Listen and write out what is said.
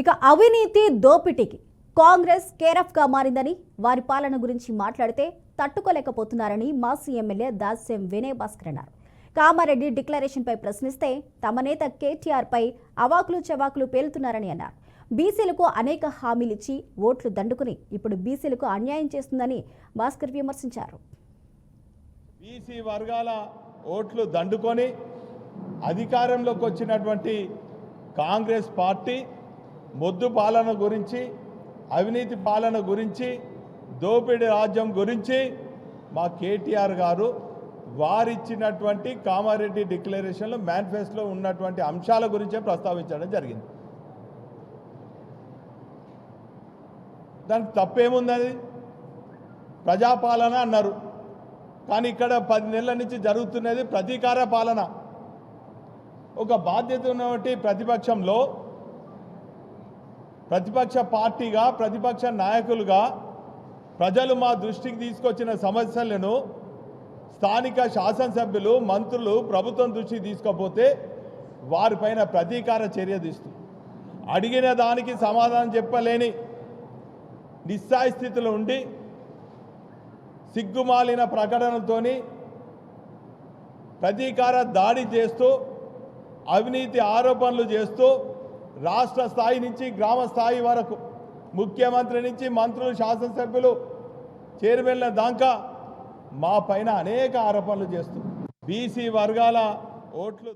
ఇక అవినీతి దోపిటీకి కాంగ్రెస్ కేరఫ్గా మారిందని వారి పాలన గురించి మాట్లాడితే తట్టుకోలేకపోతున్నారని మాజీ ఎమ్మెల్యే దాస్యం వినయ్ భాస్కర్ అన్నారు. కామారెడ్డి డిక్లరేషన్పై ప్రశ్నిస్తే తమ నేత కేటీఆర్పై అవాకులు చవాకులు పేలుతున్నారని అన్నారు. బీసీలకు అనేక హామీలిచ్చి ఓట్లు దండుకుని ఇప్పుడు బీసీలకు అన్యాయం చేస్తుందని భాస్కర్ విమర్శించారు. బీసీ వర్గాల ఓట్లు దండుకొని అధికారంలోకి వచ్చినటువంటి కాంగ్రెస్ పార్టీ మొద్దు పాలన గురించి అవినీతి పాలన గురించి దోపిడీ రాజ్యం గురించి మా కేటీఆర్ గారు వారిచ్చినటువంటి కామారెడ్డి డిక్లరేషన్లో మేనిఫెస్టోలో ఉన్నటువంటి అంశాల గురించే ప్రస్తావించడం జరిగింది. దానికి తప్పేముంది ప్రజాపాలన అన్నారు. కానీ ఇక్కడ పది నెలల నుంచి జరుగుతున్నది ప్రతీకార పాలన. ఒక బాధ్యత ఉన్నటువంటి ప్రతిపక్షంలో ప్రతిపక్ష పార్టీగా ప్రతిపక్ష నాయకులుగా ప్రజలు మా దృష్టికి తీసుకొచ్చిన సమస్యలను స్థానిక శాసనసభ్యులు మంత్రులు ప్రభుత్వం దృష్టికి తీసుకపోతే వారిపైన ప్రతీకార చర్య తీస్తుంది. అడిగిన దానికి సమాధానం చెప్పలేని నిస్సాయి స్థితిలో ఉండి సిగ్గుమాలిన ప్రకటనలతోని ప్రతీకార దాడి చేస్తూ అవినీతి ఆరోపణలు చేస్తూ రాష్ట్ర స్థాయి నుంచి గ్రామ స్థాయి వరకు ముఖ్యమంత్రి నుంచి మంత్రులు శాసనసభ్యులు చైర్మన్ల దాకా మా పైన అనేక ఆరోపణలు చేస్తూ బీసీ వర్గాల ఓట్లు